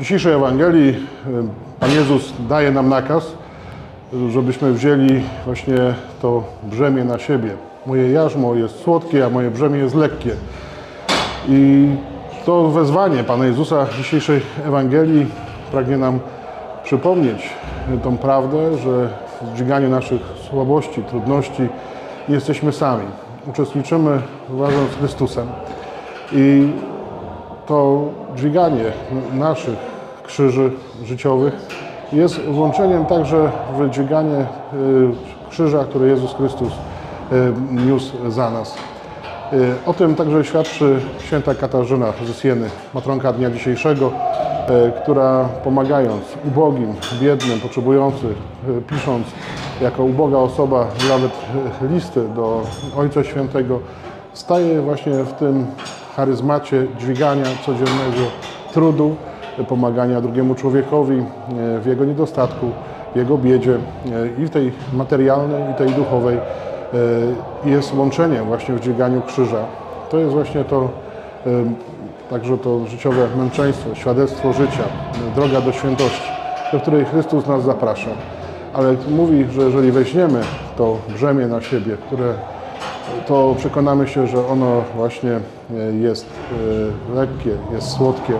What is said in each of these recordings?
dzisiejszej Ewangelii y, Pan Jezus daje nam nakaz, żebyśmy wzięli właśnie to brzemię na siebie. Moje jarzmo jest słodkie, a moje brzemię jest lekkie. I to wezwanie Pana Jezusa w dzisiejszej Ewangelii pragnie nam przypomnieć tą prawdę, że w dźwiganiu naszych słabości, trudności nie jesteśmy sami. Uczestniczymy razem z Chrystusem. I to dźwiganie naszych krzyży życiowych jest włączeniem także w dźwiganie y, krzyża, który Jezus Chrystus y, niósł za nas. Y, O tym także świadczy święta Katarzyna ze Sieny, matronka dnia dzisiejszego, która pomagając ubogim, biednym, potrzebującym, pisząc jako uboga osoba nawet listy do Ojca Świętego, staje właśnie w tym charyzmacie dźwigania codziennego trudu, pomagania drugiemu człowiekowi y, w jego niedostatku, w jego biedzie y, i w tej materialnej, i tej duchowej y, jest łączeniem właśnie w dźwiganiu krzyża. To jest właśnie to, także to życiowe męczeństwo, świadectwo życia, droga do świętości, do której Chrystus nas zaprasza. Ale mówi, że jeżeli weźmiemy to brzemię na siebie, które to przekonamy się, że ono właśnie y, jest y, lekkie, jest słodkie.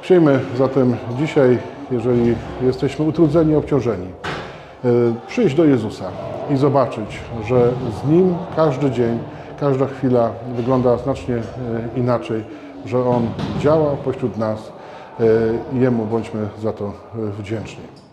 Chciejmy zatem dzisiaj, jeżeli jesteśmy utrudzeni, obciążeni, y, przyjść do Jezusa i zobaczyć, że z Nim każdy dzień, każda chwila wygląda znacznie inaczej, że On działa pośród nas Jemu bądźmy za to wdzięczni.